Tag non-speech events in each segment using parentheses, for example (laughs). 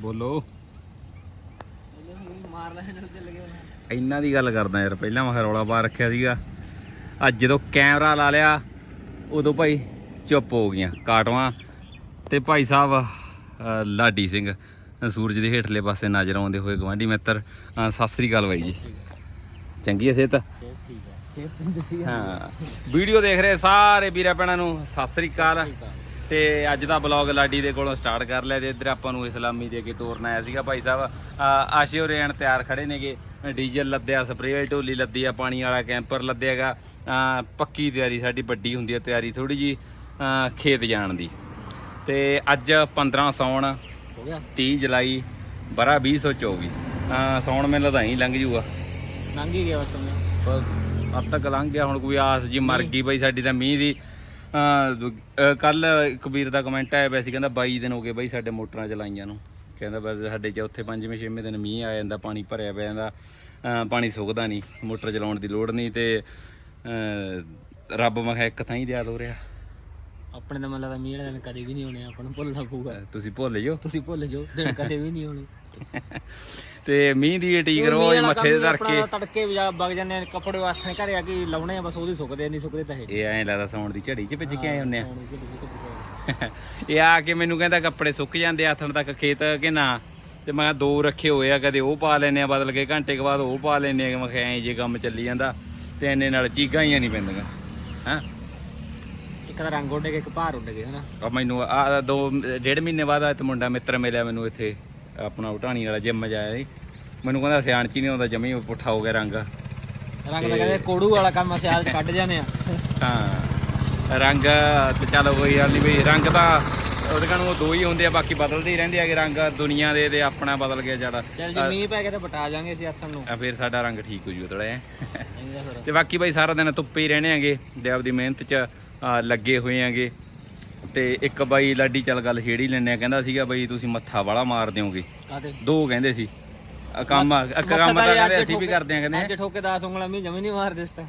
ਬੋਲੋ। ਮਾਰ ਚੱਲ ਇਹਨਾਂ ਦੀ ਗੱਲ ਕਰਦਾ ਯਾਰ ਪਹਿਲਾਂ ਮੈਂ ਰੌਲਾ ਪਾ ਰੱਖਿਆ ਸੀਗਾ। ਅੱਜ ਜਦੋਂ ਕੈਮਰਾ ਲਾ ਲਿਆ ਉਦੋਂ ਭਾਈ ਚੁੱਪ ਹੋ ਗਈਆਂ ਕਾਟਵਾਂ। ਤੇ ਭਾਈ ਸਾਹਿਬ ਲਾਡੀ ਸਿੰਘ ਸੂਰਜ ਦੇ ਹੇਠਲੇ ਪਾਸੇ ਨਜ਼ਰ ਆਉਂਦੇ ਹੋਏ ਗਵਾਂਢੀ ਮਿੱਤਰ। ਸਤਿ ਸ੍ਰੀ ਅਕਾਲ ਬਾਈ ਜੀ। ਚੰਗੀ ਹੈ ਸਿਹਤ? ਹਾਂ। ਵੀਡੀਓ ਦੇਖ ਰਹੇ ਸਾਰੇ ਵੀਰਾਂ ਭੈਣਾਂ ਨੂੰ ਸਤਿ ਸ੍ਰੀ ਅਕਾਲ। ਤੇ ਅੱਜ ਦਾ ਬਲੌਗ ਲਾਡੀ ਦੇ ਕੋਲੋਂ ਸਟਾਰਟ ਕਰ ਲਿਆ ਤੇ ਇੱਧਰ ਆਪਾਂ ਨੂੰ ਇਸਲਾਮੀ ਦੇ ਕੇ ਤੋਰਨ ਆਇਆ ਸੀਗਾ ਭਾਈ ਸਾਹਿਬ। ਆਸ਼ੇ ਹੋਰੇ ਐਨ ਤਿਆਰ ਖੜੇ ਨੇਗੇ। ਡੀਜ਼ਲ ਲੱਦਿਆ ਸਪਰੇਅ ਢੋਲੀ ਲੱਦੀ ਆ ਪਾਣੀ ਵਾਲਾ ਕੈਂਪਰ ਲੱਦਿਆਗਾ। ਪੱਕੀ ਤਿਆਰੀ ਸਾਡੀ ਵੱਡੀ ਹੁੰਦੀ ਹੈ ਤਿਆਰੀ ਥੋੜੀ ਜੀ ਖੇਤ ਜਾਣ ਦੀ। ਤੇ ਅੱਜ 15 ਸੌਣ ਹੋ ਗਿਆ? 30 ਜੁਲਾਈ ਬਰਾ 2024 ਅ, ਸੌਣ ਮੈਨੂੰ ਲੱਗਦਾ ਹੀ ਲੰਘ ਜੂਗਾ। ਲੰਘ ਹੀ ਗਿਆ ਬਸ ਬਸ ਅੱਧ ਤੱਕ ਲੰਘ ਗਿਆ ਹੁਣ ਕੋਈ ਆਸ ਜੀ ਮਰ ਗਈ ਬਈ ਸਾਡੀ ਤਾਂ ਮੀਂਹ ਦੀ। ਕੱਲ ਕਬੀਰ ਦਾ ਕਮੈਂਟ ਆਇਆ ਪਿਆ ਸੀ ਕਹਿੰਦਾ 22 ਦਿਨ ਹੋ ਗਏ ਬਈ ਸਾਡੇ ਮੋਟਰਾਂ ਚਲਾਈਆਂ ਨੂੰ। ਕਹਿੰਦਾ ਬਸ ਸਾਡੇ ਚੌਥੇ ਪੰਜਵੇਂ ਛੇਵੇਂ ਦਿਨ ਮੀਂਹ ਆ ਜਾਂਦਾ ਪਾਣੀ ਭਰਿਆ ਪਿਆ ਜਾਂਦਾ ਪਾਣੀ ਸੁੱਕਦਾ ਨਹੀਂ ਮੋਟਰ ਚਲਾਉਣ ਦੀ ਲੋੜ ਨਹੀਂ ਤੇ ਰੱਬ ਮੈਂ ਕਿਹਾ ਇੱਕ ਥਾਂ ਹੀ ਯਾਦ ਹੋ ਰਿਹਾ। ਆਪਣੇ ਤਾਂ ਮਨ ਲੱਗਦਾ ਮੀਂਹ ਵਾਲੇ ਦਿਨ ਕਦੇ ਵੀ ਨਹੀਂ ਹੋਣੇ ਆਪਾਂ ਨੂੰ ਭੁੱਲਣਾ ਪਊਗਾ। ਤੁਸੀਂ ਭੁੱਲ ਜਾਓ। ਤੁਸੀਂ ਭੁੱਲ ਜਾਓ ਦਿਨ ਕਦੇ ਵੀ ਨਹੀਂ ਹੋਣੇ (laughs) ਤੇ ਮੀਂਹ ਦੀ ਟੀਕ ਰੋਜ਼ ਮੱਥੇ ਤੇ ਧਰ ਕੇ ਤੜਕੇ ਵਗ ਜਾਂਦੇ ਆ ਕੱਪੜੇ ਵਾਸਤੇ ਘਰੇ ਆ ਕੇ ਲਾਉਣੇ ਆ ਬਸ ਉਹਦੀ ਸੁੱਕਦੇ ਨਹੀਂ ਸੁੱਕਦੇ ਤਾਂ ਇਹ ਐਂ ਲੱਗਦਾ ਸੌਣ ਦੀ ਝੜੀ 'ਚ ਭਿੱਜ ਕੇ ਆਏ ਹੁੰਨੇ ਆ। ਦੀ। ਇਹ ਆ ਕੇ ਮੈਨੂੰ ਕਹਿੰਦਾ ਕੱਪੜੇ ਸੁੱਕ ਜਾਂਦੇ ਆਥਣ ਤੱਕ ਖੇਤ ਕਿ ਨਾ। ਤੇ ਮੈਂ ਦੋ ਰੱਖੇ ਹੋਏ ਆ ਕਦੇ ਉਹ ਪਾ ਲੈਨੇ ਆ ਬਦਲ ਕੇ ਘੰਟੇ ਕੁ ਬਾਅਦ ਉਹ ਪਾ ਲੈਨੇ ਆ ਮੈਂ ਕਿਹਾ ਜੇ ਕੰਮ ਚੱਲੀ ਜਾਂਦਾ ਤੇ ਇੰਨੇ ਨਾਲ ਚੀਕਾਂ ਹੀ ਨਹੀਂ ਪੈਂਦੀਆਂ ਹਾਂ। ਇੱਕ ਤਾਂ ਰੰਗ ਉੱਡ ਗਏ ਇੱਕ ਭਾਰ ਉੱਡ ਗਏ ਹਨਾ। ਮੈਨੂੰ ਆ ਦੋ ਡੇਢ ਮਹੀਨੇ ਬਾਅਦ ਆ ਤੇ ਮੁੰਡਾ ਮਿੱਤਰ ਮਿਲਿਆ ਮੈਨੂੰ ਇੱਥੇ। ਆਪਣਾ ਉਟਾਣੀ ਵਾਲਾ ਜਿੰਮ ਜਾਇਆ ਸੀ। ਮੈਨੂੰ ਕਹਿੰਦਾ ਸਿਆਣ ਚ ਹੀ ਨਹੀਂ ਆਉਂਦਾ ਜਮੀ ਪੁੱਠਾ ਹੋ ਗਿਆ ਰੰਗ। ਰੰਗ ਤਾਂ ਕਹਿੰਦੇ ਕੋੜੂ ਵਾਲਾ ਕੰਮ ਸਿਆਲ ਚ ਕੱਢ ਜਾਂਦੇ ਆ। ਹਾਂ ਰੰਗ ਤੇ ਚੱਲ ਕੋਈ ਗੱਲ ਨਹੀਂ ਵੀ ਰੰਗ ਤਾਂ ਉਹਦੇ ਕਣ ਉਹ ਦੋ ਹੀ ਹੁੰਦੇ ਆ ਬਾਕੀ ਬਦਲਦੇ ਹੀ ਰਹਿੰਦੇ ਆਗੇ ਰੰਗ ਦੁਨੀਆ ਦੇ ਤੇ ਆਪਣਾ ਬਦਲ ਗਿਆ ਜਿਹੜਾ ਚੱਲ ਜੇ ਮੀਂਹ ਪੈ ਗਿਆ ਤਾਂ ਬਟਾ ਜਾਾਂਗੇ ਅਸੀਂ ਹੱਥਾਂ ਨੂੰ। ਆ ਫਿਰ ਸਾਡਾ ਰੰਗ ਠੀਕ ਹੋ ਜੂ ਥੋੜਾ ਜਿਹਾ ਤਾਂ ਬਾਕੀ ਬਾਈ ਸਾਰਾ ਦਿਨ ਧੁੱਪੇ ਹੀ ਰਹਿਣੇ ਆਗੇ ਤੇ ਆਪਦੀ ਮਿਹਨਤ 'ਚ ਲੱਗੇ ਹੋਏ ਆਗੇ। ਤੇ ਇੱਕ ਬਾਈ ਲਾਡੀ ਚੱਲ ਗੱਲ ਛੇੜ ਲੈਣੇ ਆ ਕਹਿੰਦਾ ਸੀਗਾ ਬਾਈ ਤੁਸੀਂ ਮੱਥਾ ਵਾਲਾ ਮਾਰ ਦਿਓਗੇ। ਦੋ ਕਹਿੰਦੇ ਸੀ। ਆ ਕੰਮ ਆ ਕੰਮ ਤਾਂ ਕਹਿੰਦੇ ਅਸੀਂ ਵੀ ਕਰਦੇ ਆ ਕਹਿੰਦੇ। ਅੱਜ ਠੋਕੇ 10 ਉਂਗਲਾਂ ਮੀਂਹ ਜਮੀ ਨਹੀਂ ਮਾਰਦੇ ਇਸ (laughs)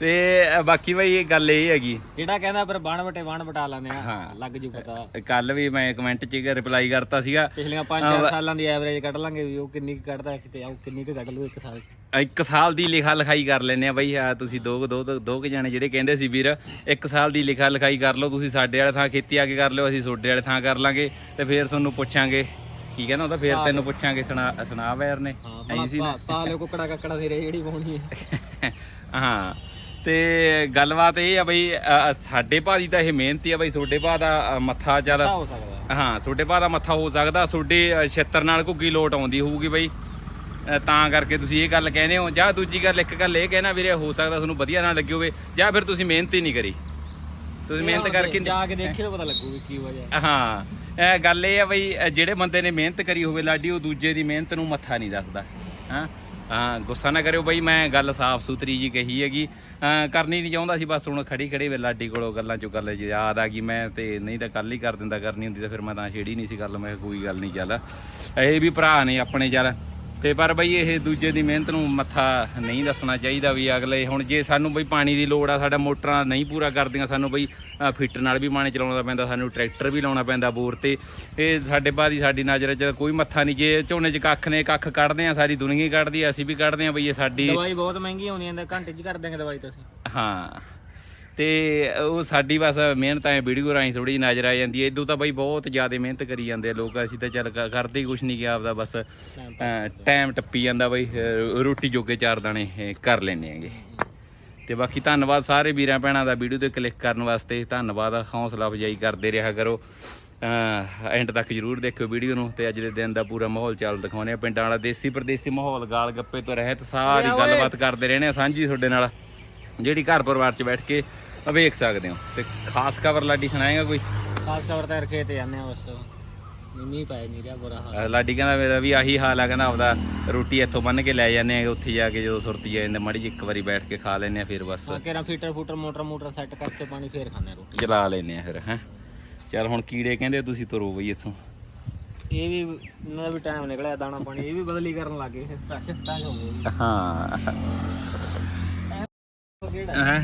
ਤਾਂ ਬਾਕੀ ਬਾਈ ਇਹ ਗੱਲ ਇਹ ਹੈਗੀ। ਜਿਹੜਾ ਕਹਿੰਦਾ ਪਰ ਬਾਣ ਵਟੇ ਬਾਣ ਬਟਾ ਲੈਂਦੇ ਆ। ਲੱਗ ਜੂ ਪਤਾ। ਕੱਲ ਵੀ ਮੈਂ ਕਮੈਂਟ 'ਚ ਰਿਪਲਾਈ ਕਰਤਾ ਸੀਗਾ। ਪਿਛਲੀਆਂ 5-4 ਸਾਲਾਂ ਦੀ ਐਵਰੇਜ ਕੱਢ ਲਾਂਗੇ ਵੀ ਉਹ ਕਿੰਨੀ ਕੁ ਕੱਢਦਾ ਸੀ ਤੇ ਉਹ ਕਿੰਨੀ ਕੁ ਕੱਢ ਲੂ ਇੱਕ ਸਾਲ ਚ। ਇੱਕ ਸਾਲ ਦੀ ਲਿਖਾ ਲਿਖਾਈ ਕਰ ਲੈਨੇ ਆ ਬਈ ਆ ਤੁਸੀਂ ਦੋ ਦੋ ਦੋ ਕੁ ਜਾਣੇ ਜਿਹੜੇ ਕਹਿੰਦੇ ਸੀ ਵੀਰ ਇੱਕ ਸਾਲ ਦੀ ਲਿਖਾ ਲਿਖਾਈ ਕਰ ਲਓ ਤੁਸੀਂ ਸਾਡੇ ਵਾਲੇ ਥਾਂ ਖੇਤੀ ਆ ਕੇ ਕਰ ਲਿਓ ਅਸੀਂ ਤੁਹਾਡੇ ਵਾਲੇ ਥਾਂ ਕਰ ਲਾਂਗੇ ਤੇ ਫੇਰ ਤੁਹਾਨੂੰ ਪੁੱਛਾਂਗੇ। ਕੀ ਕਹਿੰਦਾ ਉਹਦਾ ਫੇਰ ਤੈਨੂੰ ਪੁੱਛਾਂਗੇ ਸੁਣਾ ਸੁਣਾ ਵੈਰ ਨੇ। ਐਂ ਸੀ ਨਾ। ਪਾ ਲਿਓ ਕੁਕੜਾ ਕੱਕੜਾ ਸੀ ਰੇ ਜਿਹੜੀ ਪਾਉਣੀ ਹੈ। ਹਾਂ। ਤੇ ਗੱਲਬਾਤ ਇਹ ਆ ਬਈ ਅ, ਸਾਡੇ ਭਾਜੀ ਤਾਂ ਇਹ ਮਿਹਨਤੀ ਆ ਬਈ ਤੁਹਾਡੇ ਭਾ ਦਾ ਅ, ਮੱਥਾ ਚੱਲ ਹੋ ਸਕਦਾ ਹਾਂ। ਤੁਹਾਡੇ ਭਾ ਦਾ ਮੱਥਾ ਹੋ ਸਕਦਾ ਤੁਹਾਡੇ ਅ, ਛਿੱਤਰ ਨਾਲ ਘੁੱਗੀ ਲੋਟ ਆਉਂਦੀ ਹੋਊਗੀ ਬਈ। ਅ, ਤਾਂ ਕਰਕੇ ਤੁਸੀਂ ਇਹ ਗੱਲ ਕਹਿੰਦੇ ਹੋ। ਜਾਂ ਦੂਜੀ ਗੱਲ ਇੱਕ ਗੱਲ ਇਹ ਕਹਿਣਾ ਵੀਰੇ ਹੋ ਸਕਦਾ ਤੁਹਾਨੂੰ ਵਧੀਆ ਨਾ ਲੱਗੀ ਹੋਵੇ ਜਾਂ ਫਿਰ ਤੁਸੀਂ ਮਿਹਨਤ ਹੀ ਨਹੀਂ ਕਰੀ। ਤੁਸੀਂ ਮਿਹਨਤ ਕਰਕੇ ਜਾ ਕੇ ਦੇਖਿਓ ਪਤਾ ਲੱਗੂ ਵੀ ਕੀ ਵਜ੍ਹਾ ਹਾਂ। ਇਹ ਗੱਲ ਇਹ ਆ ਬਈ ਅ, ਜਿਹੜੇ ਬੰਦੇ ਨੇ ਮਿਹਨਤ ਕਰੀ ਹੋਵੇ ਲਾਡੀ ਉਹ ਦੂਜੇ ਦੀ ਮਿਹਨਤ ਨੂੰ ਮੱਥਾ ਨਹੀਂ ਦੱਸਦਾ। ਹਾਂ? ਹਾਂ ਗੁੱਸਾ ਨਾ ਕਰਿਓ ਬਈ ਮੈਂ ਗੱਲ ਸਾਫ਼ ਸੁਥਰੀ ਜੀ ਕਹੀ ਹੈਗੀ। ਕਰਨੀ ਨਹੀਂ ਚਾਹੁੰਦਾ ਸੀ, ਬਸ ਹੁਣ ਖੜੀ ਖੜੀ ਵੇ ਲਾਡੀ ਕੋਲੋਂ ਗੱਲਾਂ ਚੋਂ ਗੱਲ ਯਾਦ ਆ ਗਈ ਮੈਂ ਤੇ ਨਹੀਂ ਤਾਂ ਕੱਲ ਹੀ ਕਰ ਦਿੰਦਾ, ਕਰਨੀ ਹੁੰਦੀ ਤਾਂ ਫਿਰ ਮੈਂ ਤਾਂ ਛੇੜੀ ਨਹੀਂ ਸੀ ਗੱਲ, ਮੈਂ ਕਿਹਾ ਕੋਈ ਗੱਲ ਨਹੀਂ ਚੱਲ। ਇਹ ਵੀ ਭਰਾ ਨੇ ਆਪਣੇ ਚੱਲ। ਤੇ ਪਰ ਬਈ ਇਹ ਦੂਜੇ ਦੀ ਮਿਹਨਤ ਨੂੰ ਮੱਥਾ ਨਹੀਂ ਦੱਸਣਾ ਚਾਹੀਦਾ ਵੀ ਅਗਲੇ ਹੁਣ ਜੇ ਸਾਨੂੰ ਬਈ ਪਾਣੀ ਦੀ ਲੋੜ ਆ ਸਾਡਾ ਮੋਟਰਾਂ ਨਹੀਂ ਪੂਰਾ ਕਰਦੀਆਂ ਸਾਨੂੰ ਬਈ ਫਿੱਟ ਨਾਲ ਵੀ ਪਾਣੀ ਚਲਾਉਣਾ ਪੈਂਦਾ ਸਾਨੂੰ ਟਰੈਕਟਰ ਵੀ ਲਾਉਣਾ ਪੈਂਦਾ ਬੋਰ ਤੇ। ਇਹ ਸਾਡੇ ਬਾਦੀ ਸਾਡੀ ਨਜ਼ਰ 'ਚ ਕੋਈ ਮੱਥਾ ਨਹੀਂ। ਜੇ ਝੋਨੇ 'ਚ ਕੱਖ ਨੇ ਕੱਖ ਕੱਢਦੇ ਆ ਸਾਰੀ ਦੁਨੀਆ ਹੀ ਕੱਢਦੀ ਆ ਅਸੀਂ ਵੀ ਕੱਢਦੇ ਆ ਬਈ ਇਹ ਸਾਡੀ ਦਵਾਈ ਬਹੁਤ ਮਹਿੰਗੀ ਆਉਂਦੀ ਹੈ ਘੰਟੇ ਚ ਕਰ ਦਾਂਗੇ ਦਵਾਈ ਤੁਸੀਂ ਹਾਂ। ਤੇ ਉਹ ਸਾਡੀ ਬਸ ਮਿਹਨਤ ਐ ਵੀਡੀਓ ਰਾਹੀਂ ਥੋੜੀ ਜਿਹੀ ਨਜ਼ਰ ਆ ਜਾਂਦੀ ਐ ਇਦੋਂ ਤਾਂ ਬਈ ਬਹੁਤ ਜ਼ਿਆਦਾ ਮਿਹਨਤ ਕਰੀ ਜਾਂਦੇ ਆ ਲੋਕ। ਅਸੀਂ ਤਾਂ ਚੱਲ ਕਰਦੇ ਹੀ ਕੁਛ ਨਹੀਂ ਗਿਆ ਆਪਦਾ ਬਸ ਟਾਈਮ ਟੱਪੀ ਜਾਂਦਾ ਬਈ। ਰੋਟੀ ਜੋਗੇ ਚਾਰ ਦਾਣੇ ਕਰ ਲੈਨੇ ਆਂਗੇ ਤੇ ਬਾਕੀ ਧੰਨਵਾਦ ਸਾਰੇ ਵੀਰਾਂ ਭੈਣਾਂ ਦਾ ਵੀਡੀਓ ਤੇ ਕਲਿੱਕ ਕਰਨ ਵਾਸਤੇ। ਧੰਨਵਾਦ ਹੌਸਲਾ ਅਫਜਾਈ ਕਰਦੇ ਰਿਹਾ ਕਰੋ। ਐਂਡ ਤੱਕ ਜਰੂਰ ਦੇਖਿਓ ਵੀਡੀਓ ਨੂੰ ਤੇ ਅੱਜ ਦੇ ਦਿਨ ਦਾ ਪੂਰਾ ਮਾਹੌਲ ਚੱਲ ਦਿਖਾਉਨੇ ਆ ਪਿੰਡਾਂ ਵਾਲਾ। ਦੇਸੀ ਪਰਦੇਸੀ ਮਾਹੌਲ ਗਾਲ ਗੱਪੇ ਤੋਂ ਰਹਿਤ ਸਾਰੀ ਗੱਲਬਾਤ ਕਰਦੇ ਰਹਿੰਦੇ ਆ ਸਾਂਝੀ ਤੁਹਾਡੇ ਨਾਲ। ਜਿਹੜੀ ਘਰ ਪਰਿਵਾਰ 'ਚ ਬੈਠ ਕੇ ਵੇਖ ਸਕਦੇ ਹੋ। ਤੇ ਖਾਸ ਖਬਰ ਲਾਡੀ ਸੁਣਾਏਗਾ ਕੋਈ? ਖਾਸ ਤੌਰ ਤੇ ਰਖੇ ਤੇ ਜਾਂਦੇ ਆ ਬਸ। ਮੀਂਹ ਪੈ ਨਹੀਂ ਰਿਹਾ ਬੁਰਾ ਹਾਲ। ਲਾਡੀ ਕਹਿੰਦਾ ਮੇਰਾ ਵੀ ਆਹੀ ਹਾਲ ਆ ਕਹਿੰਦਾ ਆਪਦਾ ਰੋਟੀ ਇੱਥੋਂ ਬੰਨ ਕੇ ਲੈ ਜਾਂਦੇ ਆ ਉੱਥੇ ਜਾ ਕੇ ਜਦੋਂ ਸੁਰਤੀ ਆ ਜਾਂਦੇ ਮਾੜੀ ਜਿਹੀ ਇੱਕ ਵਾਰੀ ਬੈਠ ਕੇ ਖਾ ਲੈਂਦੇ ਆ ਫਿਰ ਬਸ। ਆ ਕੇ ਨਾ ਫੀਟਰ ਫੂਟਰ ਮੋਟਰ ਮੋਟਰ ਸੈੱਟ ਕਰਕੇ ਪਾਣੀ ਫੇਰ ਖਾਣੇ ਰੋਟੀ। ਚਲਾ ਲੈਂਦੇ ਆ ਫਿਰ ਹੈ। ਚੱਲ ਹੁਣ ਕੀੜੇ ਕਹਿੰਦੇ ਤੁਸੀਂ ਤੁਰੋ ਬਈ ਇੱਥੋਂ। ਇਹ ਵੀ ਇਹਨਾਂ ਦਾ ਵੀ ਟਾਈਮ ਨਿਕਲਿਆ ਦਾਣਾ ਪਾਣੀ ਇਹ ਵੀ ਬਦਲੀ ਕਰਨ ਲੱਗੇ ਫਰੈਸ਼ ਫਰੈਸ਼ ਹੋ ਗਏ। ਹਾਂ। ਕਿਹੜਾ ਹੈਂ?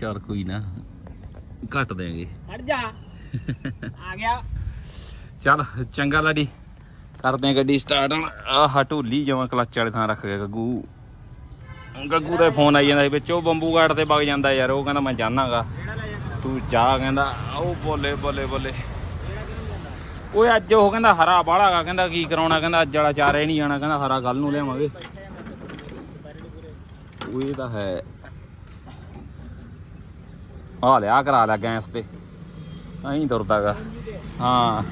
ਚੱਲ ਕੋਈ ਨਾ ਘੱਟ ਦੇਾਂਗੇ ਹਟ ਜਾ। ਆ ਗਿਆ। ਚੱਲ ਚੰਗਾ ਲਾਡੀ। ਕਰਦੇ ਆ ਗੱਡੀ ਸਟਾਰਟ ਆਹ ਢੋਲੀ ਜਮਾਂ ਕਲੱਚ ਵਾਲੇ ਥਾਂ ਰੱਖ ਗਿਆ ਗੱਗੂ। ਗੱਗੂ ਦਾ ਫੋਨ ਆਈ ਜਾਂਦਾ ਵਿੱਚ ਉਹ ਬੰਬੂ ਗਾਰਡ ਤੇ ਵਗ ਜਾਂਦਾ ਯਾਰ ਉਹ ਕਹਿੰਦਾ ਮੈਂ ਜਾਣਾਗਾ। ਤੂੰ ਜਾ ਕਹਿੰਦਾ। ਉਹ ਬੋਲੇ ਬੋਲੇ ਬੋਲੇ। ਓਏ ਅੱਜ ਉਹ ਕਹਿੰਦਾ ਹਰਾ ਬਾਹਲਾਗਾ ਕਹਿੰਦਾ ਕੀ ਕਰਾਉਣਾ ਕਹਿੰਦਾ ਅੱਜ ਵਾਲਾ ਚਾਰੇ ਨਹੀਂ ਜਾਣਾ ਕਹਿੰਦਾ ਹਰਾ ਕੱਲ ਨੂੰ ਲਿਆਵਾਂਗੇ। ਉਹ ਇਹ ਤਾਂ ਹੈ। ਆ ਲਿਆ ਕਰਾ ਲਿਆ ਗੈਸ ਤੇ। ਐਂ ਤੁਰਦਾਗਾ ਹਾਂ।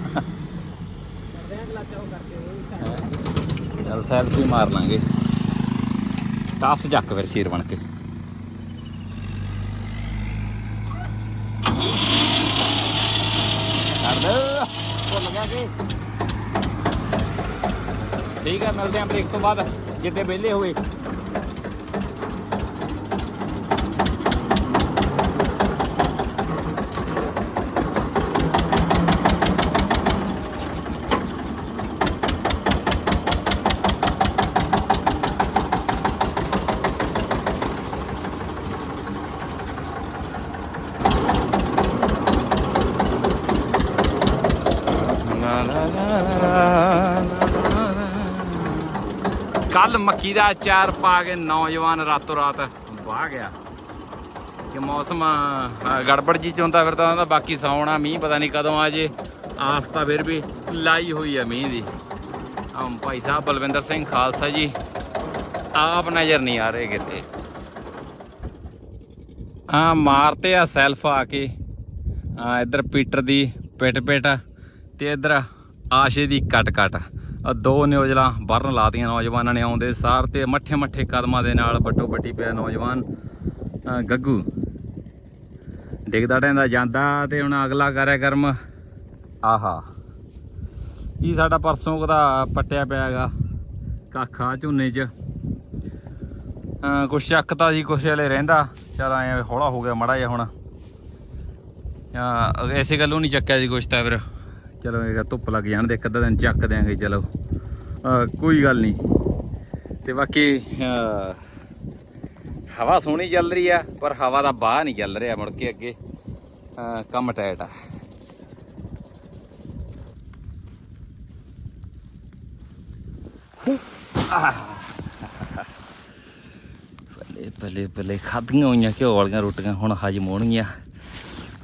ਚੱਲ ਸੈਲਫੀ ਮਾਰ ਲਾਂਗੇ। ਟੱਸ ਜੱਕ ਫਿਰ ਸ਼ੇਰ ਬਣ ਕੇ। ਠੀਕ ਹੈ ਮਿਲਦੇ ਆਂ ਬ੍ਰੇਕ ਤੋਂ ਬਾਅਦ, ਜਿੱਦੇ ਵਿਹਲੇ ਹੋਏ ਕੱਲ ਮੱਕੀ ਦਾ ਅਚਾਰ ਪਾ ਕੇ ਨੌਜਵਾਨ ਰਾਤੋਂ ਰਾਤ ਵਾਹ ਗਿਆ। ਕਿ ਮੌਸਮ ਗੜਬੜ ਜੀ ਚ ਹੁੰਦਾ ਫਿਰ ਤਾਂ ਉਹਦਾ ਬਾਕੀ ਸੌਣਾ, ਮੀਂਹ ਪਤਾ ਨਹੀਂ ਕਦੋਂ ਆ ਜੇ। ਆਸ ਤਾਂ ਫਿਰ ਵੀ ਲਾਈ ਹੋਈ ਹੈ ਮੀਂਹ ਦੀ। ਹਮ ਭਾਈ ਸਾਹਿਬ, ਬਲਵਿੰਦਰ ਸਿੰਘ ਖਾਲਸਾ ਜੀ, ਆਪ ਨਜ਼ਰ ਨਹੀਂ ਆ ਰਹੇ ਕਿਤੇ। ਆ ਮਾਰਤੇ ਆ ਸੈਲਫ ਆ ਕੇ। ਆ ਇੱਧਰ ਪੀਟਰ ਦੀ ਪਿਟ ਪਿਟ ਤੇ ਇਧਰ ਆਸ਼ੇ ਦੀ ਕਟ ਕਟ ਦੋ ਨਿਊਜ਼ਲਾਂ ਬਰਨ ਲਾਤੀਆਂ ਨੌਜਵਾਨਾਂ ਨੇ ਆਉਂਦੇ ਸਾਰ ਤੇ ਮੱਠੇ ਮੱਠੇ ਕਦਮਾਂ ਦੇ ਨਾਲ ਵੱਟੋ ਬੱਟੀ ਪਿਆ ਨੌਜਵਾਨ ਗੱਗੂ। ਡਿੱਗਦਾ ਟੈਂਦਾ ਜਾਂਦਾ ਤੇ ਹੁਣ ਅਗਲਾ ਕਰਿਆ ਕਰਮ ਆਹਾ। ਇਹ ਸਾਡਾ ਪਰਸੋਂ ਕਦਾ ਪੱਟਿਆ ਪਿਆਗਾ ਕਾਖਾ ਝੋਨੇ 'ਚ। ਕੁਛ ਚੱਕ ਤਾਂ ਸੀ ਕੁਛ ਹਲੇ ਰਹਿੰਦਾ। ਚਲ ਐ ਹੌਲਾ ਹੋ ਗਿਆ ਮੜਾ ਜਿਹਾ ਹੁਣ। ਆ ਐਸੇ ਗੱਲੋਂ ਨਹੀਂ ਚੱਕਿਆ ਸੀ ਕੁਛ ਤਾਂ ਫਿਰ। ਚਲੋ ਇਹ ਧੁੱਪ ਲੱਗ ਜਾਣ ਦੇ ਇੱਕ ਅੱਧਾ ਦਿਨ ਚੱਕ ਦਿਆਂਗੇ, ਚਲੋ। ਕੋਈ ਗੱਲ ਨਹੀਂ। ਤੇ ਬਾਕੀ ਹਵਾ ਸੋਹਣੀ ਚੱਲ ਰਹੀ ਆ, ਪਰ ਹਵਾ ਦਾ ਬਾਹ ਨਹੀਂ ਚੱਲ ਰਿਹਾ ਮੁੜ ਕੇ ਅੱਗੇ। ਕੰਮ ਟਾਈਟ ਆ। ਬੱਲੇ ਬੱਲੇ ਬੱਲੇ ਖਾਧੀਆਂ ਹੋਈਆਂ ਘਿਓ ਵਾਲੀਆਂ ਰੋਟੀਆਂ, ਹੁਣ ਹਜਮ ਹੋਣਗੀਆਂ।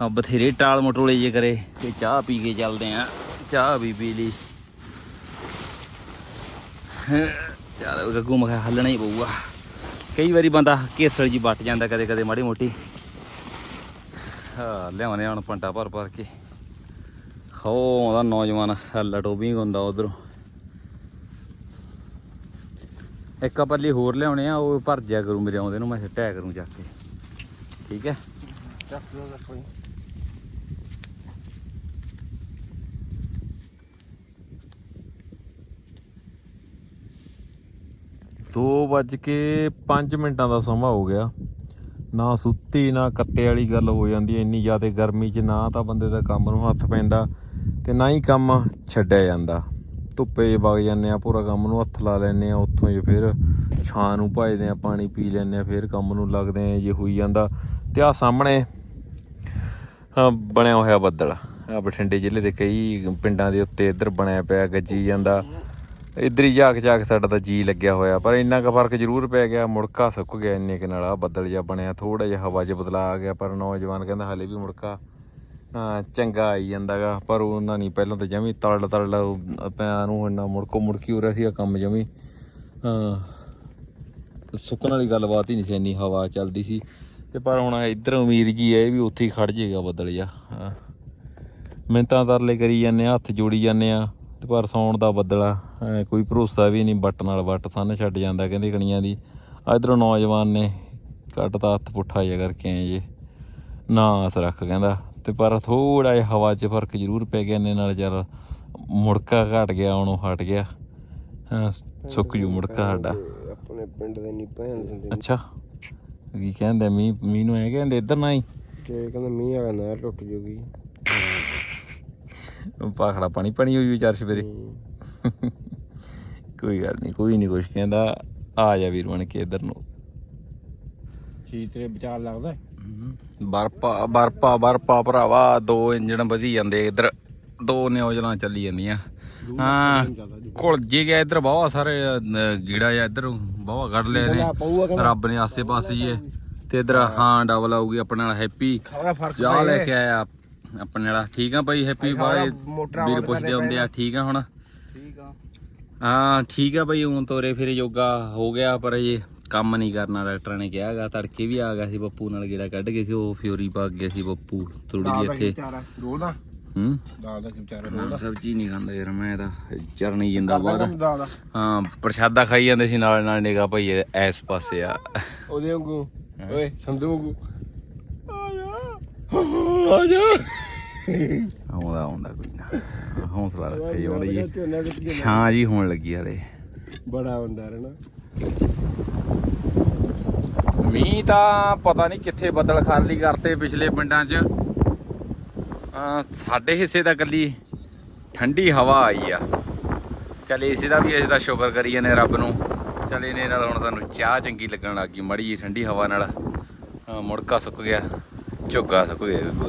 ਆ ਬਥੇਰੇ ਟਾਲ ਮਟੋਲੇ ਜੇ ਕਰੇ ਤੇ ਚਾਹ ਪੀ ਕੇ ਚੱਲਦੇ ਆ। ਚਾਹ ਵੀ ਪੀ ਲਈ। ਚੱਲ ਗੱਗੂ ਮਖਾ ਹੱਲਣਾ ਹੀ ਪਊਗਾ। ਕਈ ਵਾਰੀ ਬੰਦਾ ਕੇਸਲ ਜੀ ਵੱਟ ਜਾਂਦਾ ਕਦੇ ਕਦੇ ਮਾੜੀ ਮੋਟੀ। ਹਾਂ ਲਿਆਉਣੇ ਹੁਣ ਪੰਟਾ ਭਰ ਭਰ ਕੇ। ਹੋ ਆਉਂਦਾ ਨੌਜਵਾਨ ਹੱਲਾ ਲਟੋਬਿੰਗ ਹੁੰਦਾ ਉਧਰੋਂ। ਇੱਕ ਪਰਲੀ ਹੋਰ ਲਿਆਉਣੇ ਆ, ਉਹ ਭਰ ਜਿਆ ਕਰੂ ਮੇਰੇ ਆਉਂਦੇ ਨੂੰ, ਮੈਂ ਸਿੱਟਿਆ ਕਰੂੰ ਚੱਕ ਕੇ। ਠੀਕ ਹੈ? ਚੱਕ ਲੋ ਕੋਈ ਦੋ ਵੱਜ ਕੇ 5 ਮਿੰਟਾਂ ਦਾ ਸਮਾਂ ਹੋ ਗਿਆ। ਨਾ ਸੁੱਤੀ, ਨਾ ਕੱਤੇ ਵਾਲੀ ਗੱਲ ਹੋ ਜਾਂਦੀ ਐ ਇੰਨੀ ਜ਼ਿਆਦਾ ਗਰਮੀ 'ਚ ਨਾ ਤਾਂ ਬੰਦੇ ਦਾ ਕੰਮ ਨੂੰ ਹੱਥ ਪੈਂਦਾ ਤੇ ਨਾ ਹੀ ਕੰਮ ਛੱਡਿਆ ਜਾਂਦਾ। ਧੁੱਪੇ ਵਗ ਜਾਂਦੇ ਆ ਪੂਰਾ ਕੰਮ ਨੂੰ ਹੱਥ ਲਾ ਲੈਂਦੇ ਆ ਉੱਥੋਂ ਜੇ ਫਿਰ ਛਾਂ ਨੂੰ ਭਜਦੇ ਆ ਪਾਣੀ ਪੀ ਲੈਂਦੇ ਆ ਫਿਰ ਕੰਮ ਨੂੰ ਲੱਗਦੇ ਆ ਜੇ ਹੋਈ ਜਾਂਦਾ। ਤੇ ਆ ਸਾਹਮਣੇ ਬਣਿਆ ਹੋਇਆ ਬੱਦਲ। ਆ ਬਠਿੰਡੇ ਜ਼ਿਲ੍ਹੇ ਦੇ ਕਈ ਪਿੰਡਾਂ ਦੇ ਉੱਤੇ ਇੱਧਰ ਬਣਿਆ ਪਿਆ, ਗੱਜੀ ਜਾਂਦਾ। ਇੱਧਰ ਹੀ ਜਾ ਕੇ ਜਾ ਕੇ ਸਾਡਾ ਤਾਂ ਜੀ ਲੱਗਿਆ ਹੋਇਆ, ਪਰ ਇੰਨਾ ਕੁ ਫ਼ਰਕ ਜ਼ਰੂਰ ਪੈ ਗਿਆ, ਮੁੜਕਾ ਸੁੱਕ ਗਿਆ ਇੰਨੇ ਕੁ ਨਾਲ ਆ ਬੱਦਲ ਜਿਹਾ ਬਣਿਆ ਥੋੜਾ ਜਿਹਾ ਹਵਾ 'ਚ ਬਦਲਾ ਆ ਗਿਆ, ਪਰ ਨੌਜਵਾਨ ਕਹਿੰਦਾ ਹਲੇ ਵੀ ਮੁੜਕਾ ਚੰਗਾ ਆਈ ਜਾਂਦਾਗਾ, ਪਰ ਉਹਨਾਂ ਨਹੀਂ ਪਹਿਲਾਂ ਤਾਂ ਜਮੀ ਤੜ ਤੜ ਪਿਆ ਨੂੰ ਇੰਨਾ ਮੁੜਕੋ ਮੁੜਕੀ ਹੋ ਰਿਹਾ ਸੀ ਕੰਮ ਜਮੀ ਹਾਂ ਸੁੱਕਣ ਵਾਲੀ ਗੱਲਬਾਤ ਹੀ ਨਹੀਂ ਸੀ ਇੰਨੀ, ਹਵਾ ਚੱਲਦੀ ਸੀ, ਤੇ ਪਰ ਹੁਣ ਇੱਧਰ ਉਮੀਦ ਜੀ ਹੈ ਵੀ ਉੱਥੇ ਹੀ ਖੜ ਜਾਏਗਾ ਬੱਦਲ ਜਿਹਾ ਹਾਂ ਮਿੰਤਾਂ ਤਰਲੇ ਕਰੀ ਜਾਂਦੇ ਆ, ਹੱਥ ਜੋੜੀ ਜਾਂਦੇ ਆ ਤੇ ਪਰ ਸੌਣ ਦਾ ਬੱਦਲ ਕੋਈ ਭਰੋਸਾ ਵੀ ਨਹੀਂ ਬੱਟ ਨਾਲ ਬੱਟ ਸੰਨ ਛੱਡ ਜਾਂਦਾ ਕਹਿੰਦੇ ਕਣੀਆਂ ਦੀ। ਇਧਰੋਂ ਨੌਜਵਾਨ ਨੇ ਕੱਟਦਾ ਹੱਥ ਪੁੱਠਾ ਜਿਹਾ ਕਰਕੇ ਆਏ ਜੇ ਨਾ ਆਸ ਰੱਖ ਕਹਿੰਦਾ। ਤੇ ਪਰ ਥੋੜਾ ਜਿਹਾ ਹਵਾ 'ਚ ਫ਼ਰਕ ਜ਼ਰੂਰ ਪੈ ਗਿਆ ਇਹਨੇ ਨਾਲ ਯਾਰ ਮੁੜਕਾ ਘਟ ਗਿਆ ਉਹਨੂੰ ਹਟ ਗਿਆ। ਸੁੱਕ ਜੂ ਮੁੜਕਾ ਸਾਡਾ। ਆਪਣੇ ਪਿੰਡ ਦੇ ਨਹੀਂ ਭੈਣ ਦਿੰਦੇ ਅੱਛਾ ਕੀ ਕਹਿੰਦੇ ਮੀਂਹ ਮੀਂਹ ਨੂੰ ਐ ਕਹਿੰਦੇ ਇੱਧਰ ਨਾ ਹੀ ਕਹਿੰਦਾ ਮੀਂਹ ਆ ਗਿਆ ਨਹਿਰ ਟੁੱਟ ਜੂਗੀ। ਪਾਖੜਾ ਪਾਣੀ ਪਾਣੀ ਹੋਈ ਵਿਚਾਰ ਸਵੇਰੇ। ਕੋਈ ਗੱਲ ਨਹੀਂ ਕੋਈ ਨਹੀਂ ਕੁਛ ਕਹਿੰਦਾ ਆ ਜਾ ਵੀਰ ਬਣ ਕੇ ਇੱਧਰ ਨੂੰ। ਚੀਜ਼ ਤੇਰੇ ਵਿਚਾਰ ਲੱਗਦਾ। ਬਰਪਾ ਬਰਪਾ ਬਰਪਾ ਭਰਾਵਾ ਦੋ ਇੰਜਣ ਵਧੀ ਜਾਂਦੇ ਇੱਧਰ। ਦੋ ਨਿਊਜ਼ਲਾਂ ਚੱਲੀ ਜਾਂਦੀਆਂ। ਹਾਂ ਘੁਲ ਜੇ ਗਿਆ ਇੱਧਰ ਬਹੁਤ ਸਾਰੇ ਗੀੜਾ ਜਾਂ ਇੱਧਰ ਬਹੁਤ ਕੱਢ ਲਿਆ ਨੇ ਰੱਬ ਨੇ ਆਸੇ ਪਾਸੇ ਹੀ ਤੇ ਇੱਧਰ ਹਾਂ। ਡਬਲ ਆਊਗੀ ਆਪਣੇ ਨਾਲ ਹੈਪੀ ਚਾਹ ਲੈ ਕੇ ਆਇਆ। ਆਪਣੇ ਨਾਲ ਠੀਕ ਆ ਭਾਈ ਹੈਪੀ ਵਾਲੇ ਵੀਰ ਪੁੱਛਦੇ ਹੁੰਦੇ ਆ ਠੀਕ ਆ ਹੁਣ? ਠੀਕ ਆ। ਹਾਂ ਠੀਕ ਆ ਭਾਈ ਹੁਣ ਤੋਰੇ ਫਿਰ ਯੋਗਾ ਹੋ ਗਿਆ ਪਰ ਇਹ ਕੰਮ ਨਹੀਂ ਕਰਨਾ ਡਾਕਟਰਾਂ ਨੇ ਕਿਹਾਗਾ ਤੜਕੇ ਵੀ ਆ ਗਿਆ ਸੀ ਬੱਪੂ ਨਾਲ ਗੇੜਾ ਕੱਢ ਗਏ ਸੀ ਉਹ ਫਿਊਰੀ ਪਾ ਗਿਆ ਸੀ ਬੱਪੂ ਥੋੜੀ ਜਿਹੀ ਇੱਥੇ। ਹੂੰ? ਦਾਲ ਦਾ ਕੀ ਵਿਚਾਰਾ ਨਾ ਸਬਜ਼ੀ ਨਹੀਂ ਖਾਂਦਾ ਯਾਰ ਮੈਂ ਤਾਂ ਚਰਨੀ ਜਿੰਦਾਬਾਦ ਦਾਲ ਦਾ? ਹਾਂ ਪ੍ਰਸ਼ਾਦਾ ਖਾਈ ਜਾਂਦੇ ਸੀ ਨਾਲ ਨਾਲ ਨਿਗਾ ਭਾਈ ਐਸ ਪਾਸੇ ਆ। ਉਹਦੇ ਵਾਂਗੂ। ਓਏ ਸੰਧੂ ਵਾਂਗੂ। ਆ ਜਾ ਆਉਂਦਾ ਆਉਂਦਾ ਕੋਈ ਨਾ। ਹੌਸਲਾ ਰੱਖੇ ਜੀ। ਆਉਂਦਾ ਜੀ ਛਾਂ ਜੀ ਹੋਣ ਲੱਗੀ ਹਲੇ। ਬੜਾ ਹੁੰਦਾ ਰਹਿਣਾ। ਮੀਂਹ ਤਾਂ ਪਤਾ ਨਹੀਂ ਕਿੱਥੇ ਬੱਦਲ ਖਾਲੀ ਕਰਤੇ ਪਿਛਲੇ ਪਿੰਡਾਂ 'ਚ। ਸਾਡੇ ਹਿੱਸੇ ਤਾਂ ਕੱਲੀ ਠੰਡੀ ਹਵਾ ਆਈ ਆ। ਚੱਲ ਇਸੇ ਦਾ ਵੀ ਅਸੀਂ ਤਾਂ ਸ਼ੁਕਰ ਕਰੀ ਜਾਂਦੇ ਰੱਬ ਨੂੰ। ਚੱਲ ਇਹਨੇ ਨਾਲ ਹੁਣ ਸਾਨੂੰ ਚਾਹ ਚੰਗੀ ਲੱਗਣ ਲੱਗ ਗਈ ਮੜੀ ਜੀ ਠੰਡੀ ਹਵਾ ਨਾਲ। ਮੁੜਕਾ ਸੁੱਕ ਗਿਆ ਝੁੱਗਾ ਸੁੱਕ ਗਿਆ ਗੱਗੂ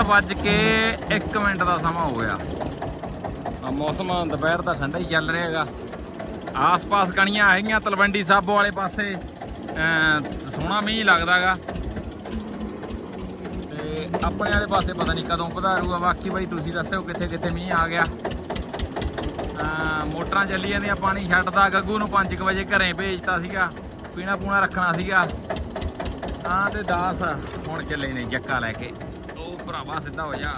ਵੱਜ ਕੇ 1 ਮਿੰਟ ਦਾ ਸਮਾਂ ਹੋ ਗਿਆ। ਆ ਮੌਸਮ ਦੁਪਹਿਰ ਦਾ ਠੰਡਾ ਹੀ ਚੱਲ ਰਿਹਾ ਹੈਗਾ। ਆਸ-ਪਾਸ ਕਣੀਆਂ ਹੈਗੀਆਂ ਤਲਵੰਡੀ ਸਾਬੋ ਵਾਲੇ ਪਾਸੇ। ਅਮ, ਸੋਹਣਾ ਮੀਂਹ ਲੱਗਦਾਗਾ ਤੇ ਆਪਣੇ ਵਾਲੇ ਪਾਸੇ ਪਤਾ ਨਹੀਂ ਕਦੋਂ ਪਧਾਰੂਗਾ ਬਾਕੀ ਬਾਈ ਤੁਸੀਂ ਦੱਸਿਓ ਕਿੱਥੇ ਕਿੱਥੇ ਮੀਂਹ ਆ ਗਿਆ। ਅਮ, ਮੋਟਰਾਂ ਚੱਲੀ ਜਾਂਦੀਆਂ ਪਾਣੀ ਛੱਡਦਾ, ਗੱਗੂ ਨੂੰ 5 ਵਜੇ ਘਰੇ ਭੇਜਤਾ ਸੀਗਾ। ਪੀਣਾ ਪੂਣਾ ਰੱਖਣਾ ਸੀਗਾ। ਹਾਂ ਤੇ 10 ਹੁਣ ਚੱਲੇ ਨੇ ਜੱਕਾ ਲੈ ਕੇ। ਭਰਾਵਾ ਸਿੱਧਾ ਹੋ ਜਾ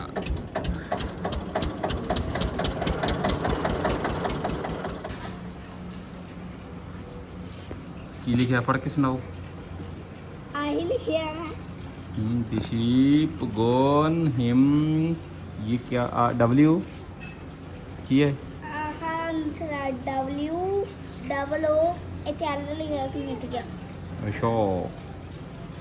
ਕੀ ਲਿਖਿਆ ਪੜ੍ਹ ਕੇ ਸੁਣਾਓ ਆਹੀ ਲਿਖਿਆ ਹੈ ਹਮ the sheep gone him ये क्या डब्ल्यू ਕੀ ਹੈ ਆਂਸਰ W ਡਬਲ O ਇੱਥੇ ਆਲਰ ਲਿਖਿਆ ਸੀ ਮਿਟ ਗਿਆ ਅੱਛਾ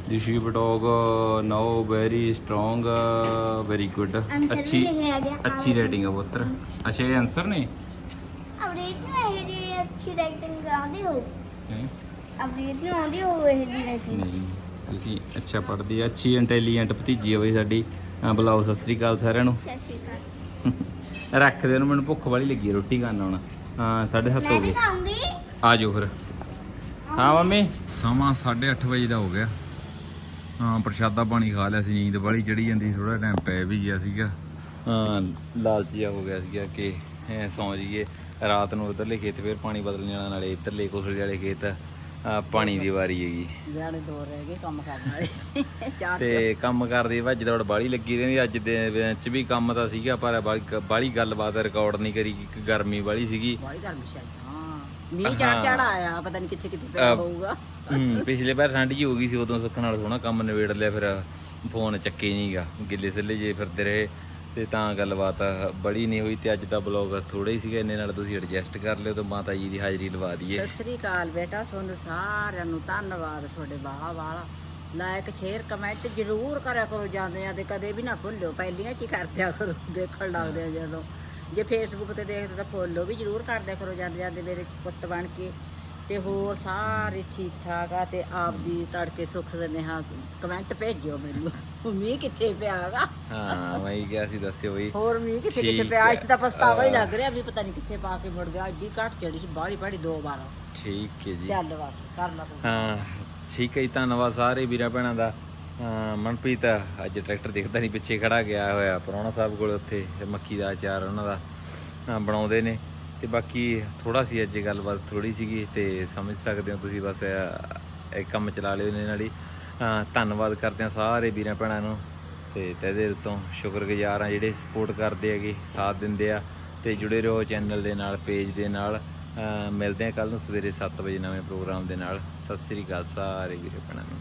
The sheep dog uh, now very strong uh, very good. Answer ਵੀ ਅੱਛੀ ਲਿਖਿਆ ਗਿਆ ਅੱਛੀ ਰੇਟਿੰਗ ਹੈ ਪੁੱਤਰ। ਅੱਛਾ ਇਹ ਆਨਸਰ ਨੇ? ਨੂੰ ਇਹ ਜੀ ਅੱਛੀ ਰੇਟਿੰਗ ਆਉਂਦੀ ਹੋ? ਹੈਂ? ਅਪਡੇਟ ਨੂੰ ਆਉਂਦੀ ਹੋ ਇਹ ਜੀ ਰੇਟਿੰਗ ਨਹੀਂ ਤੁਸੀਂ ਅੱਛਾ ਪੜ੍ਹਦੀ ਆ। ਅੱਛੀ ਇੰਟੈਲੀਜੈਂਟ ਭਤੀਜੀ ਆ ਬਈ ਸਾਡੀ। ਅਹ ਬੁਲਾਓ ਸਤਿ ਸ੍ਰੀ ਅਕਾਲ ਸਾਰਿਆਂ ਨੂੰ। ਸਤਿ ਸ਼੍ਰੀ ਅਕਾਲ। (laughs) ਰੱਖ ਦੇ ਉਹਨੂੰ ਮੈਨੂੰ ਭੁੱਖ ਵਾਲੀ ਲੱਗੀ ਹੈ ਰੋਟੀ ਖਾਣ ਆਉਣਾ ਹਾਂ 7:30 ਮੈਂ ਹੋ ਵੀ ਗਏ। ਖਾਉਂਗੀ ਆ ਜਾਓ ਫਿਰ। ਹਾਂ ਮੰਮੀ। ਸਮਾਂ 8:30 ਵਜੇ ਦਾ ਹੋ ਗਿਆ। ਹਾਂ ਪ੍ਰਸ਼ਾਦਾ ਪਾਣੀ ਖਾ ਲਿਆ ਸੀ ਨੀਂਦ ਵਾਲੀ ਚੜੀ ਜਾਂਦੀ ਥੋੜਾ ਟਾਈਮ ਪੈ ਵੀ ਗਿਆ ਸੀਗਾ। ਹਾਂ ਲਾਲਚ ਜਿਹਾ ਹੋ ਗਿਆ ਸੀਗਾ ਕਿ ਐ ਸੌਂ ਜਾਈਏ। ਰਾਤ ਨੂੰ ਉਧਰਲੇ ਖੇਤ ਫਿਰ ਪਾਣੀ ਬਦਲਣ ਜਾਣਾ ਨਾਲੇ ਇੱਧਰਲੇ ਕੋਸਲੇ ਵਾਲੇ ਖੇਤ ਪਾਣੀ ਦੀ ਵਾਰੀ ਹੈਗੀ। ਜਿਹੜੇ ਦੋ ਰਹਿ ਗਏ ਕੰਮ ਕਰਨ ਵਾਲੇ। ਤੇ ਕੰਮ ਕਰਦੇ ਭੱਜ ਦੌੜ ਬਾਲੀ ਲੱਗੀ ਰਹਿੰਦੀ ਅੱਜ ਦੇ ਵਿੱਚ ਵੀ ਕੰਮ ਤਾਂ ਸੀਗਾ ਪਰ ਬਾਲੀ ਗੱਲਬਾਤ ਰਿਕਾਰਡ ਨਹੀਂ ਕਰੀ ਕਿ ਗਰਮੀ ਵਾਲੀ ਸੀਗੀ। ਬਾਈ ਗਰਮ ਸ਼ਾਇਦ ਹਾਂ। ਮੀਂਹ ਚੜ ਚੜ ਆਇਆ ਪਤਾ ਨਹੀਂ ਕਿੱਥੇ ਕਿੱਥੇ ਪਿਆ ਹੋਊਗਾ। ਹੂੰ, ਪਿਛਲੇ ਵਾਰ ਠੰਡ ਜੀ ਹੋ ਗਈ ਸੀ, ਉਦੋਂ ਸੁੱਖ ਨਾਲ ਸੋਹਣਾ ਕੰਮ ਨਿਬੇੜ ਲਿਆ, ਫਿਰ ਫੋਨ ਚੱਕੇ ਨਹੀਂਗਾ ਗਿੱਲੇ ਸਿੱਲੇ ਜੇ ਫਿਰਦੇ ਰਹੇ, ਤੇ ਤਾਂ ਗੱਲਬਾਤ ਬੜੀ ਨਹੀਂ ਹੋਈ, ਤੇ ਅੱਜ ਦਾ ਬਲੌਗ ਥੋੜਾ ਹੀ ਸੀਗਾ, ਇੰਨੇ ਨਾਲ ਤੁਸੀਂ ਐਡਜਸਟ ਕਰ ਲਿਓ, ਤੇ ਮਾਤਾ ਜੀ ਦੀ ਹਾਜ਼ਰੀ ਲਵਾ ਦਈਏ। ਸਤਿ ਸ੍ਰੀ ਅਕਾਲ ਬੇਟਾ, ਤੁਹਾਨੂੰ ਸਾਰਿਆਂ ਨੂੰ ਧੰਨਵਾਦ, ਤੁਹਾਡੇ ਬਾਹ ਵਾਲਾ ਲਾਇਕ, ਸ਼ੇਅਰ, ਕਮੈਂਟ ਜ਼ਰੂਰ ਕਰਿਆ ਕਰੋ, ਜਾਂਦੇ ਆ ਤੇ ਕਦੇ ਵੀ ਨਾ ਭੁੱਲਿਓ, ਪਹਿਲੀਆਂ ਚ ਹੀ ਕਰਦਿਆ ਕਰੋ, ਦੇਖਣ ਲੱਗਦੇ ਆ ਜਦੋਂ। ਜੇ ਫੇਸਬੁੱਕ ਤੇ ਦੇਖਦੇ ਤਾਂ ਫੋਲੋ ਵੀ ਜ਼ਰੂਰ ਕਰਦਿਆ ਕਰੋ, ਜਾਂਦੇ ਜਾਂਦੇ ਮੇਰੇ ਪੁੱਤ ਬਣ ਕੇ। ਤੇ ਹੋਰ ਸਾਰੇ ਠੀਕ ਠਾਕ ਆ ਤੇ ਆਪ ਦੀ ਤੜਕੇ ਸੁੱਖ ਦੇ ਨੇਹਾ ਕਮੈਂਟ ਭੇਜਿਓ ਮੈਨੂੰ। ਮੀਂਹ ਕਿੱਥੇ ਪਿਆਗਾ ਹਾਂ ਮੈਂ ਕਿਹਾ ਸੀ ਦੱਸਿਓ ਬਈ ਹੋਰ ਮੀਂਹ ਕਿੱਥੇ ਕਿੱਥੇ ਪਿਆ। ਇੱਥੇ ਤਾਂ ਪਛਤਾਵਾ ਹੀ ਲੱਗ ਰਿਹਾ ਵੀ ਪਤਾ ਨਹੀਂ ਕਿੱਥੇ ਪਾ ਕੇ ਮੁੜ ਗਿਆ। ਐਡੀ ਘੱਟ ਚੜੀ ਸੀ ਬਾਹਲੀ ਬਾਹਲੀ ਦੋ ਵਾਰ। ਠੀਕ ਹੈ ਜੀ। ਚੱਲ ਬਸ ਕਰ ਲਾ ਤੂੰ। ਹਾਂ ਠੀਕ ਹੈ ਜੀ ਧੰਨਵਾਦ ਸਾਰੇ ਵੀਰਾਂ ਭੈਣਾਂ ਦਾ। ਹਾਂ, ਮਨਪ੍ਰੀਤ ਅੱਜ ਟਰੈਕਟਰ ਦਿਖਦਾ ਨਹੀਂ ਪਿੱਛੇ ਖੜਾ ਗਿਆ ਹੋਇਆ ਪ੍ਰਾਹੁਣਾ ਸਾਹਿਬ ਕੋਲ ਉੱਥੇ ਮੱਕੀ ਦਾ ਅਚਾਰ ਉਹਨਾਂ ਦਾ ਬਣਾਉਂਦੇ ਨੇ। ਤੇ ਬਾਕੀ ਥੋੜਾ ਸੀ ਅੱਜ ਗੱਲਬਾਤ ਥੋੜੀ ਸੀਗੀ ਤੇ ਸਮਝ ਸਕਦੇ ਹੋ ਤੁਸੀਂ ਬਸ ਇਹ ਕੰਮ ਚਲਾ ਲਿਓ ਇਹਨਾਂ ਨਾਲ ਹੀ। ਧੰਨਵਾਦ ਕਰਦੇ ਹਾਂ ਸਾਰੇ ਵੀਰਾਂ ਭੈਣਾਂ ਨੂੰ ਤੇ ਤੇਦੇ ਉੱਤੋਂ ਸ਼ੁਕਰਗੁਜ਼ਾਰ ਆ ਜਿਹੜੇ ਸਪੋਰਟ ਕਰਦੇ ਹੈਗੇ, ਸਾਥ ਦਿੰਦੇ ਆ ਤੇ ਜੁੜੇ ਰਹੋ ਚੈਨਲ ਦੇ ਨਾਲ ਪੇਜ ਦੇ ਨਾਲ। ਮਿਲਦੇ ਆ ਕੱਲ ਨੂੰ ਸਵੇਰੇ 7 ਵਜੇ ਨਵੇਂ ਪ੍ਰੋਗਰਾਮ ਦੇ ਨਾਲ। ਸਤਿ ਸ੍ਰੀ ਅਕਾਲ ਸਾਰੇ ਵੀਰਾਂ ਭੈਣਾਂ ਨੂੰ।